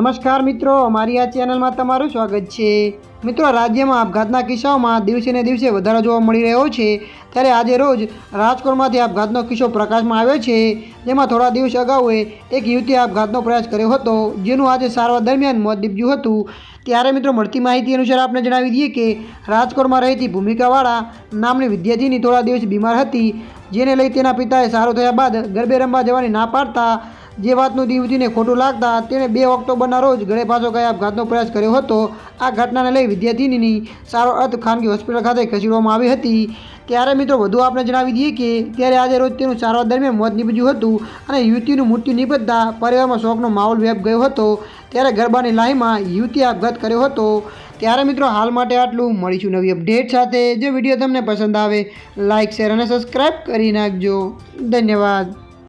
નમસ્કાર મિત્રો મારી આ ચેનલમાં તમારું સ્વાગત છે. મિત્રો, રાજ્યમાં આપઘાતના કિસ્સાઓમાં દિવસે ને દિવસે વધારો જોવા મળી રહ્યો છે. ત્યારે આજે રોજ રાજકોટમાંથી આપઘાતનો કિસ્સો પ્રકાશમાં આવ્યો છે. જેમાં થોડા દિવસ અગાઉ એક યુવતીએ આપઘાતનો પ્રયાસ કર્યો હતો, જેનું આજે સારવાર દરમિયાન મોત નીપજ્યું હતું. ત્યારે મિત્રો, મળતી માહિતી અનુસાર આપણે જણાવી દઈએ કે રાજકોટમાં રહેતી ભૂમિકાવાળા નામની વિદ્યાર્થીની થોડા દિવસ બીમાર હતી. જેને લઈ તેના પિતાએ સારું થયા બાદ ગરબે રમવા જવાની ના પાડતા જે વાતનું યુવતીને ખોટું લાગતા તેણે બે ઓક્ટોબરના રોજ ઘરે પાછો ગયા આપઘાતનો પ્રયાસ કર્યો હતો, આ ઘટનાને લઈ વિદ્યાર્થીનીની સારો અર્થ ખાનગી હોસ્પિટલ ખાતે ખસેડવામાં આવી હતી. ત્યારે મિત્રો વધુ આપણે જણાવી દઈએ કે ત્યારે આજે રોજ તેનું સારવાર દરમિયાન મોત નીપજ્યું હતું અને યુવતીનું મૃત્યુ નીપજતા પરિવારમાં શોકનો માહોલ વ્યાપ ગયો હતો. ત્યારે ગરબાની લાહીમાં યુવતીએ આપઘાત કર્યો હતો. ત્યારે મિત્રો હાલ માટે આટલું. મળીશું નવી અપડેટ સાથે. જો વીડિયો તમને પસંદ આવે લાઇક શેર અને સબસ્ક્રાઈબ કરી નાખજો. ધન્યવાદ.